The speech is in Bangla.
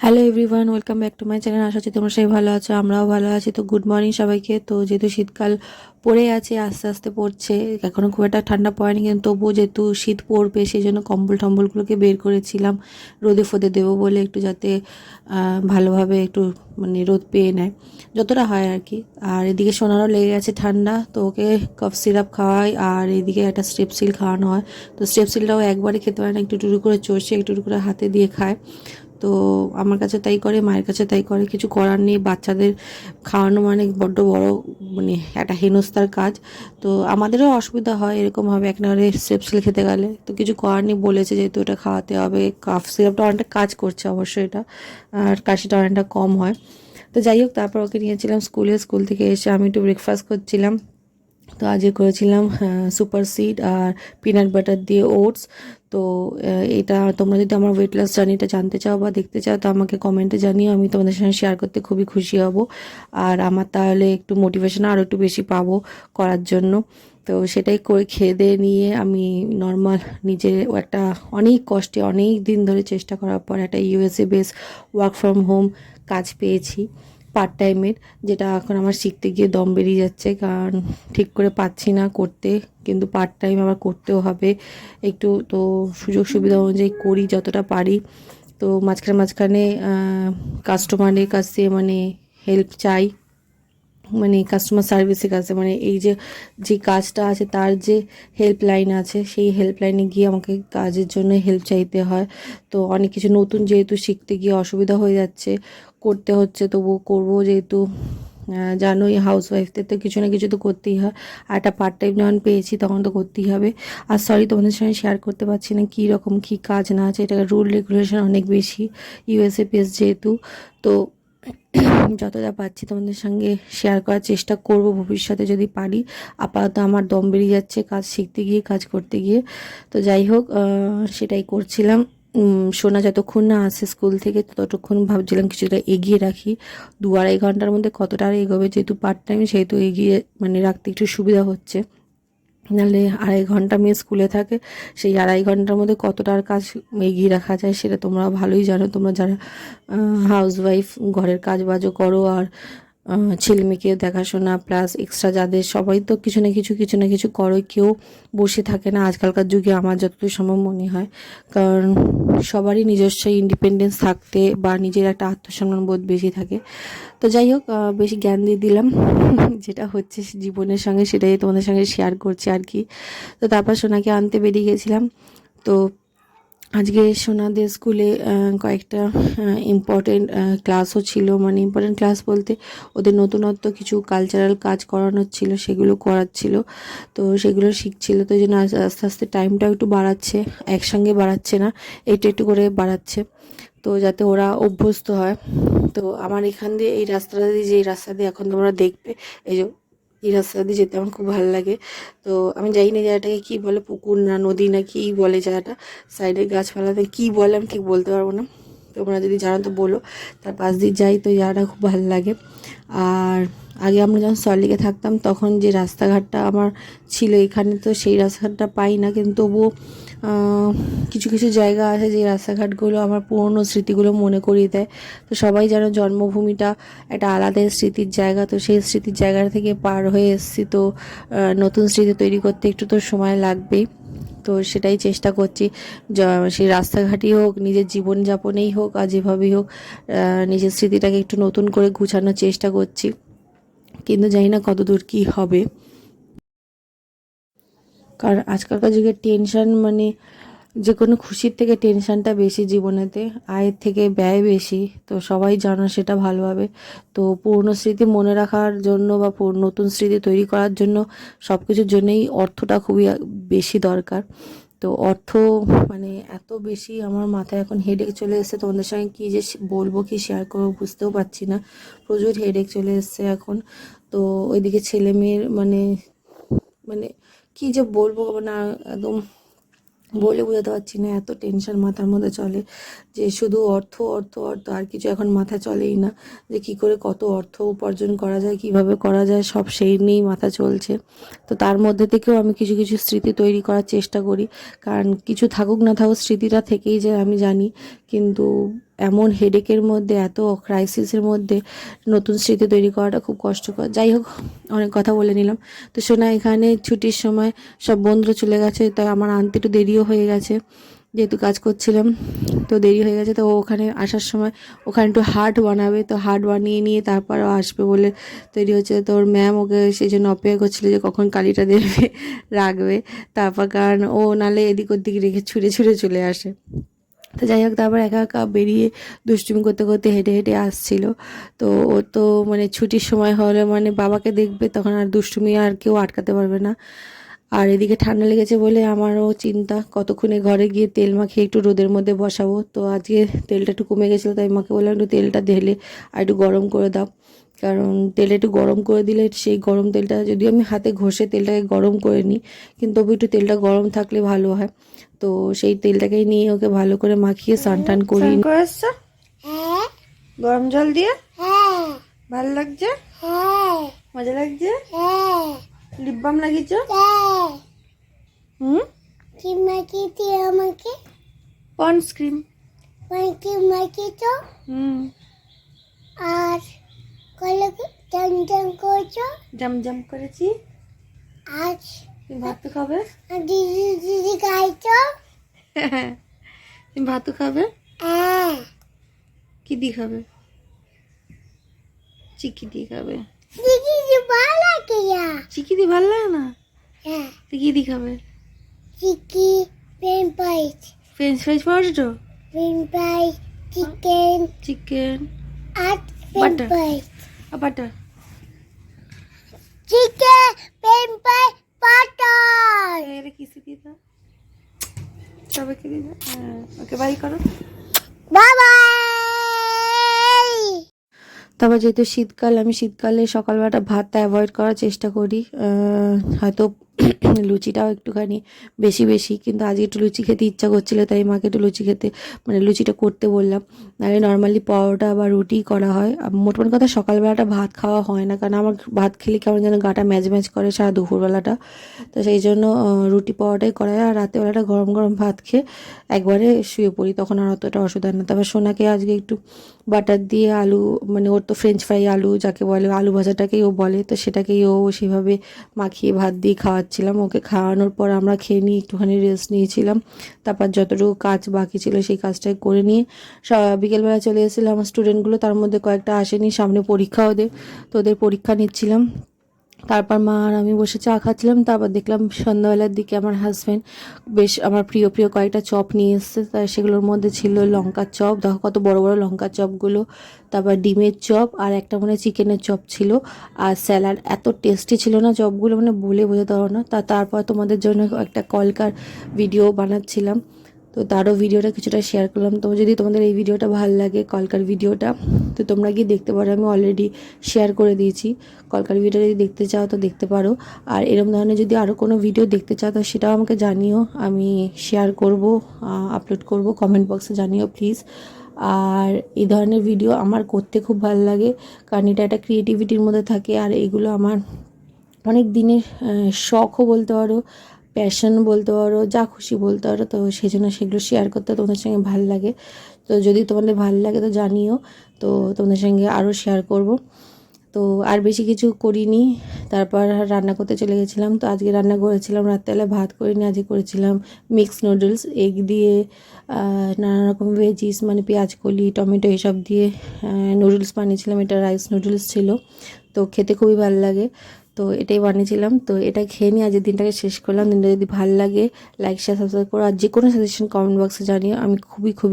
Hello everyone welcome back to my channel আশা করছি তোমরা সবাই ভালো আছো, আমরাও ভালো আছি। তো গুড মর্নিং সবাইকে। তো যেহেতু শীতকাল পড়ে আছে, আস্তে আস্তে পড়ছে এখনও খুব একটা ঠান্ডা পড়েনি, কিন্তু তবুও যেহেতু শীত পড়বে সেই জন্য কম্বল টম্বলগুলোকে বের করেছিলাম। রোদে ফোদে দেবো বলে একটু যাতে ভালোভাবে একটু মানে রোদ পেয়ে নেয়। যতটা হয় আর কি। আর এদিকে সোনারও লেগে গেছে ঠান্ডা, তো ওকে কফ সিরাপ খাওয়াই, আর এদিকে একটা স্টেপসিল খাওয়ানো হয়। তো স্টেপসিলটাও একবারে খেতে পারে না, একটু টুটু করে চষে একটু একটু করে হাতে দিয়ে খায়। তো আমার কাছে তাই করে, মায়ের কাছে তাই করে। কিছু করার নেই, বাচ্চাদের খাওয়ানো মানে বড্ড বড় মানে একটা হেনস্থার কাজ। তো আমাদেরও অসুবিধা হয় এরকমভাবে, এক নাগারে স্টেপসিল খেতে গেলে। তো কিছু করার নেই, বলেছে যেহেতু এটা খাওয়াতে হবে। কাফ সিরাপটা অনেকটা কাজ করছে অবশ্যই এটা, আর কাশিটা অনেকটা কম হয়। তো যাই হোক, তারপর ওকে নিয়েছিলাম স্কুলে স্কুল থেকে এসে আমি একটু ব্রেকফাস্ট করছিলাম। তো আজকে করেছিলাম সুপার সিড আর পিনাট বাটার দিয়ে ওটস তো এটা তোমরা যদি আমার ওয়েট লস জার্নিটা জানতে চাও বা দেখতে চাও, তো আমাকে কমেন্টে জানিও, আমি তোমাদের সঙ্গে শেয়ার করতে খুবই খুশি হব। আর আমার তাহলে একটু মোটিভেশন আরও একটু বেশি পাবো করার জন্য। তো সেটাই করে খেয়ে নিয়ে আমি নর্মাল নিজের একটা অনেক কষ্টে, অনেক দিন ধরে চেষ্টা করার পর একটা USA base work from home কাজ পেয়েছি। পার্ট টাইমের যেটা এখন আমার শিখতে গিয়ে দম বেরিয়ে যাচ্ছে। কারণ ঠিক করে পাচ্ছি না করতে, কিন্তু পার্ট টাইম আবার করতেও হবে। একটু তো সুযোগ সুবিধা অনুযায়ী করি যতটা পারি। তো মাঝখানে মাঝখানে কাস্টমারের কাছে মানে হেল্প চাই। মানে কাস্টমার সার্ভিসের কাছে মানে এই যে যে কাজটা আছে, তার যে হেল্পলাইন আছে, সেই হেল্পলাইনে গিয়ে আমাকে কাজের জন্য হেল্প চাইতে হয়। তো অনেক কিছু নতুন যেহেতু শিখতে গিয়ে অসুবিধা হয়ে যাচ্ছে, করতে হচ্ছে তবুও করব যেহেতু জানোই হাউস ওয়াইফদের তো কিছু না কিছু তো করতেই হয়। আর একটা পার্ট টাইম যখন পেয়েছি, তখন তো করতেই হবে। আর সরি তোমাদের সঙ্গে শেয়ার করতে পারছি না কী রকম কী কাজ না আছে এটা রুল রেগুলেশন অনেক বেশি। ইউএসএ পেস যেহেতু, তো যতটা পাচ্ছি তোমাদের সঙ্গে শেয়ার করার চেষ্টা করব, ভবিষ্যতে যদি পারি। আপাতত আমার দম বেরিয়ে যাচ্ছে কাজ শিখতে গিয়ে, কাজ করতে গিয়ে। তো যাই হোক সেটাই করছিলাম। সোনা যতক্ষণ না আসে স্কুল থেকে, ততক্ষণ ভাবছিলাম কিছুটা এগিয়ে রাখি। দু আড়াই ঘণ্টার মধ্যে কতটা আর এগোবে, যেহেতু পার্ট টাইম সেহেতু এগিয়ে মানে রাখতে একটু সুবিধা হচ্ছে। নাহলে আড়াই ঘণ্টা মেয়ে স্কুলে থাকে, সেই আড়াই ঘণ্টার মধ্যে কতটা আর কাজ এগিয়ে রাখা যায় সেটা তোমরা ভালোই জানো। তোমরা যারা হাউস ওয়াইফ ঘরের কাজ বাজও করো আর আহ, ছেলে মেয়েকে দেখাশোনা প্লাস এক্সট্রা যাদের সবাই তো কিছু না কিছু কিছু না কিছু করো কেউ বসে থাকে না আজকালকার যুগে আমার যতদূর সম্ভব মনে হয়। কারণ সবারই নিজস্ব ইন্ডিপেন্ডেন্স থাকতে বা নিজের একটা আত্মসম্মান বোধ বেশি থাকে। তো যাই হোক বেশি জ্ঞান দিয়ে দিলাম। যেটা হচ্ছে জীবনের সঙ্গে সেটাই তোমাদের সঙ্গে শেয়ার করছি আর কি। তো তারপর সোনাকে আনতে বেরিয়ে গেছিলাম। তো আজকে সোনাদের স্কুলে কয়েকটা ইম্পর্টেন্ট ক্লাসও ছিল। মানে ইম্পর্টেন্ট ক্লাস বলতে ওদের নতুনত্ব কিছু কালচারাল কাজ করানোর ছিল, সেগুলো করাচ্ছিল। তো সেগুলো শিখছিল। তো জন্য আস- আস্তে আস্তে টাইমটাও একটু বাড়াচ্ছে, একসঙ্গে বাড়াচ্ছে না, একটু একটু করে বাড়াচ্ছে। তো যাতে ওরা অভ্যস্ত হয়। তো আমার এখান দিয়ে, এই রাস্তাটা দিয়ে, যে রাস্তা দিয়ে এখন তোমরা দেখবে, এই যে এই রাস্তা দিয়ে যেতে আমার খুব ভালো লাগে। তো আমি যাই না জায়গাটাকে কী বলে, পুকুর না নদী না কী বলে জায়গাটা, সাইডে গাছপালাতে কী বলে আমি ঠিক বলতে পারব না। তোমরা যদি জানো তো বলো, তার পাশ দিয়ে যাই তো জায়গাটা খুব ভালো লাগে। আর আগে আমরা যখন সল্টলেকে থাকতাম, তখন যে রাস্তাঘাটটা আমার ছিল এখানে, তো সেই রাস্তাঘাটটা পাই না। কিন্তু তবুও কিছু কিছু জায়গা আছে যে রাস্তাঘাটগুলো আমার পুরনো স্মৃতিগুলো মনে করিয়ে দেয়। তো সবাই যেন জন্মভূমিটা একটা আলাদা স্মৃতির জায়গা, তো সেই স্মৃতির জায়গা থেকে পার হয়ে এসেছি। তো নতুন স্মৃতি তৈরি করতে একটু তো সময় লাগবেই। তো সেটাই চেষ্টা করছি। সেই রাস্তাঘাটই হোক, নিজের জীবনযাপনেই হোক, আর যেভাবেই হোক নিজের স্মৃতিটাকে একটু নতুন করে গুছানোর চেষ্টা করছি। কিন্তু জানি না কতদূর কী হবে। কারণ আজকালকার যুগে টেনশন মানে যে কোনো খুশির থেকে টেনশনটা বেশি জীবনেতে, আয়ের থেকে ব্যয় বেশি। তো সবাই জানো সেটা ভালোভাবে। তো পুরনো স্মৃতি মনে রাখার জন্য বা নতুন স্মৃতি তৈরি করার জন্য সব কিছুর জন্যই অর্থটা খুবই বেশি দরকার। তো অর্থ মানে এত বেশি আমার মাথায় এখন হেডেক চলে এসেছে। তোমাদের সঙ্গে কী যে বলব, কি শেয়ার করব বুঝতেও পারছি না। প্রচুর হেডেক চলে এসছে এখন। তো ওইদিকে ছেলে মেয়ের মানে মানে কী যে বলব না, একদম বলে বোঝাতে পারছি না, এত টেনশন মাথার মধ্যে চলে যে শুধু অর্থ অর্থ অর্থ আর কিছু এখন মাথা চলেই না যে কি করে কত অর্থ উপার্জন করা যায়, কীভাবে করা যায়, সব সেই নিয়েই মাথা চলছে। তো তার মধ্যে থেকেও আমি কিছু কিছু স্মৃতি তৈরি করার চেষ্টা করি। কারণ কিছু থাকুক না থাকুক স্মৃতিটা থেকেই যে আমি জানি, কিন্তু এমন হেডেকের মধ্যে, এত ক্রাইসিসের মধ্যে নতুন স্মৃতি তৈরি করাটা খুব কষ্টকর। যাই হোক, অনেক কথা বলে নিলাম। তো শোনা এখানে ছুটির সময় সব বন্ধুরা চলে গেছে তাই আমার আনতে একটু দেরিও হয়ে গেছে। যেহেতু কাজ করছিলাম, তো দেরি হয়ে গেছে, তো ওখানে আসার সময় ওখানে একটু হার্ট বানাবে। তো হার্ট বানিয়ে নিয়ে তারপর আসবে বলে তৈরি হচ্ছে। তো ওর ম্যাম ওকে সেই জন্য অপেক্ষা করছিল যে কখন কালিটা দেবে, রাখবে। তারপর কারণ ও নালে এদিক ওদিক রেখে ছুঁড়ে ছুঁড়ে চলে আসে। তো যাই হোক তারপর একা একা বেরিয়ে দুষ্টুমি করতে করতে হেঁটে হেঁটে আসছিল। তো ও তো মানে ছুটির সময় হলে মানে বাবাকে দেখবে, তখন আর দুষ্টুমি আর কেউ আটকাতে পারবে না। আর এদিকে ঠান্ডা লেগেছে বলে আমারও চিন্তা। কতক্ষণে ঘরে গিয়ে তেল মাখিয়ে একটু রোদের মধ্যে বসাবো? তো আজকে তেলটা একটু কমে গেছিল তাই মাকে বললাম একটু তেলটা ঢেলে আর একটু গরম করে দাও। কারণ তেলটা একটু গরম করে দিলে সেই গরম তেলটা যদি আমি হাতে ঘষে তেলটাকে গরম করে নিই কিন্তু তবু একটু তেলটা গরম থাকলে ভালো হয়। তো সেই তেলটাকে নিয়ে ওকে ভালো করে মাখিয়ে স্নান টান করিয়ে করে হ্যাঁ গরম জল দিয়ে? হ্যাঁ। ভালো লাগছে? হ্যাঁ। মজা লাগছে? হ্যাঁ। Lip balm লাগিয়েছো? হুম? কি মাখিয়েছি আমাকে পন্ডস ক্রিম অনেকে মাখিয়েছ হুম। আর কলে টান টান করছ। জাম জাম করেছি আজ তুমি ভাত খাবে? আর দিদি দিদি খাইছো তুমি ভাত খাবে? হ্যাঁ। কি দিয়ে খাবে? চিকি দিয়ে খাবে? দিদি ভালো লাগে না। চিকি দিয়ে ভালো লাগে না? হ্যাঁ। খাবে? চিকি pan pies French fries potato pan pies chicken. Chicken. আর Butter. পাইস আর butter? Chicken pan pies butter. এটা কিসে দাও সবাইকে হ্যাঁ ওকে বাই করো। তারপর যেহেতু শীতকাল, আমি শীতকালে সকালবেলাটা ভাতটা অ্যাভয়েড করার চেষ্টা করি। হয়তো লুচিটাও একটুখানি বেশি বেশি। কিন্তু আজকে একটু লুচি খেতে ইচ্ছা করছিল, তাই মাকে একটু লুচি খেতে মানে লুচিটা করতে বললাম। নাহলে নর্মালি পরোটা বা রুটি করা হয়। মোটামুটি কথা সকালবেলাটা ভাত খাওয়া হয় না, কারণ আমার ভাত খেলে কেমন যেন গাটা ম্যাচ ম্যাচ করে সারা দুপুরবেলাটা। তো সেই জন্য রুটি পরোটাই করা হয়। আর রাতেবেলাটা গরম গরম ভাত খেয়ে একবারে শুয়ে পড়ি, তখন আর অতটা অসুবিধা না। তবে সোনাকে আজকে একটু বাটার দিয়ে আলু মানে ওর তো ফ্রেঞ্চ ফ্রাই আলু যাকে বলে, আলু ভাজাটাকেই ও বলে, তো সেটাকেই ও সেভাবে মাখিয়ে ভাত দিয়ে খাওয়াচ্ছিলাম। ওকে খাওয়ানোর পর আমরা খেয়ে নিয়ে একটুখানি রেস্ট নিয়েছিলাম। তারপর যতটুকু কাজ বাকি ছিল সেই কাজটাই করে নিয়ে বিকেলবেলা চলে এসেছিলাম আমার স্টুডেন্টগুলো তার মধ্যে কয়েকটা আসেনি, সামনে পরীক্ষা ওদের তো ওদের পরীক্ষা নিচ্ছিলাম। তারপর মা আর আমি বসে চা খাচ্ছিলাম, তারপর দেখলাম সন্ধ্যাবেলার দিকে আমার হাজব্যান্ড বেশ আমার প্রিয় প্রিয় কয়েকটা চপ নিয়ে এসছে। তা সেগুলোর মধ্যে ছিল লঙ্কার চপ। দেখো কত বড় বড় লঙ্কার চপগুলো। তারপর ডিমের চপ আর একটা মানে চিকেনের চপ ছিল। আর স্যালাড এত টেস্টি ছিল না চপগুলো মানে বলে বোঝাতে পারো না। তা তারপর তোমাদের জন্য একটা কলকার ভিডিও বানাচ্ছিলাম। তো তারও ভিডিওটা কিছুটা শেয়ার করলাম। তো যদি তোমাদের এই ভিডিওটা ভালো লাগে, কলকার ভিডিওটা, তো তোমরা গিয়ে দেখতে পারো, আমি অলরেডি শেয়ার করে দিয়েছি। কলকার ভিডিও যদি দেখতে চাও, তো দেখতে পারো। আর এরকম ধরনের যদি আরও কোনো ভিডিও দেখতে চাও, তো সেটাও আমাকে জানিও, আমি শেয়ার করব আপলোড করব কমেন্ট বক্সে জানিও প্লিজ আর এই ধরনের ভিডিও আমার করতে খুব ভালো লাগে, কারণ এটা একটা ক্রিয়েটিভিটির মধ্যে থাকে, আর এগুলো আমার অনেক দিনের শখও বলতে পারো প্যাশন বলতে পারো, যা খুশি বলতে পারো, তো সেই জন্য সেগুলো শেয়ার করতে তোমাদের সঙ্গে ভালো লাগে। তো যদি তোমাদের ভালো লাগে তো জানিও, তো তোমাদের সঙ্গে আরও শেয়ার করব। তো আর বেশি কিছু করিনি, তারপর রান্না করতে চলে গেছিলাম, তো আজকে রান্না করেছিলাম, রাত্রেবেলা ভাত করিনি, আজকে করেছিলাম মিক্স নুডলস এগ দিয়ে নানা রকম ভেজিস মানে পেঁয়াজ, কলি, টমেটো এসব দিয়ে নুডলস বানিয়েছিলাম, এটা রাইস নুডলস ছিল, তো খেতে খুবই ভালো লাগে। তো এটাই বানিয়েছিলাম। তো এটা খেয়ে নিয়ে আজকের দিনটাকে শেষ করলাম। দিনটা যদি ভালো লাগে লাইক শেয়ার সাবস্ক্রাইব করো। আর যে কোনো সাজেশন কমেন্ট বক্সে জানিও। আমি খুবই খুবই